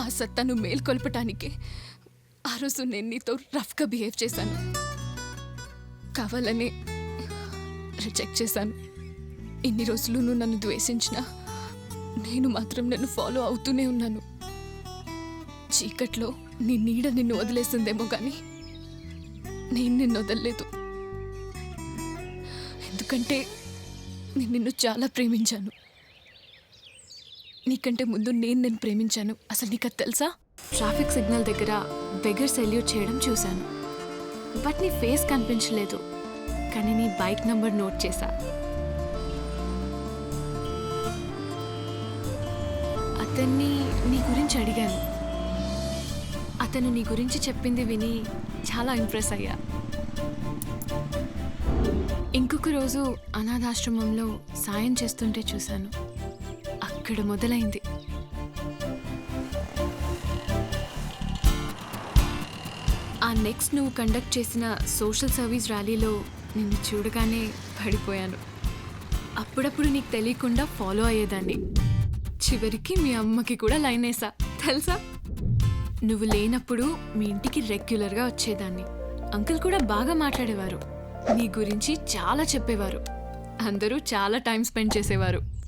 ఆ సత్తాను మేల్కొల్పటానికి ఆ రోజు నేను నీతో రఫ్గా బిహేవ్ చేశాను. కావాలని రిజెక్ట్ చేశాను. ఇన్ని రోజులు నువ్వు నన్ను ద్వేషించినా నేను మాత్రం నన్ను ఫాలో అవుతూనే ఉన్నాను. చీకట్లో నీ నీడ నిన్ను వదిలేసిందేమో కానీ నేను నిన్ను వదలలేదు. ఎందుకంటే నేను నిన్ను చాలా ప్రేమించాను. నీకంటే ముందు నేను నేను ప్రేమించాను. అసలు నీకు అది తెలుసా? ట్రాఫిక్ సిగ్నల్ దగ్గర బెగర్ సెల్యూట్ చేయడం చూశాను. బట్ నీ ఫేస్ కనిపించలేదు. కానీ నీ బైక్ నంబర్ నోట్ చేశా. అతన్ని నీ గురించి అడిగాను. అతను నీ గురించి చెప్పింది విని చాలా ఇంప్రెస్ అయ్యా. ఇంకొక రోజు అనాథాశ్రమంలో సాయం చేస్తుంటే చూశాను. ఇక్కడ మొదలైంది. ఆ నెక్స్ట్ నువ్వు కండక్ట్ చేసిన సోషల్ సర్వీస్ ర్యాలీలో నిన్ను చూడగానే పడిపోయాను. అప్పుడప్పుడు నీకు తెలియకుండా ఫాలో అయ్యేదాన్ని. చివరికి మీ అమ్మకి కూడా లైన్ వేసా. తెలుసా? నువ్వు లేనప్పుడు మీ ఇంటికి రెగ్యులర్గా వచ్చేదాన్ని. అంకుల్ కూడా బాగా మాట్లాడేవారు. నీ గురించి చాలా చెప్పేవారు. అందరూ చాలా టైం స్పెండ్ చేసేవారు.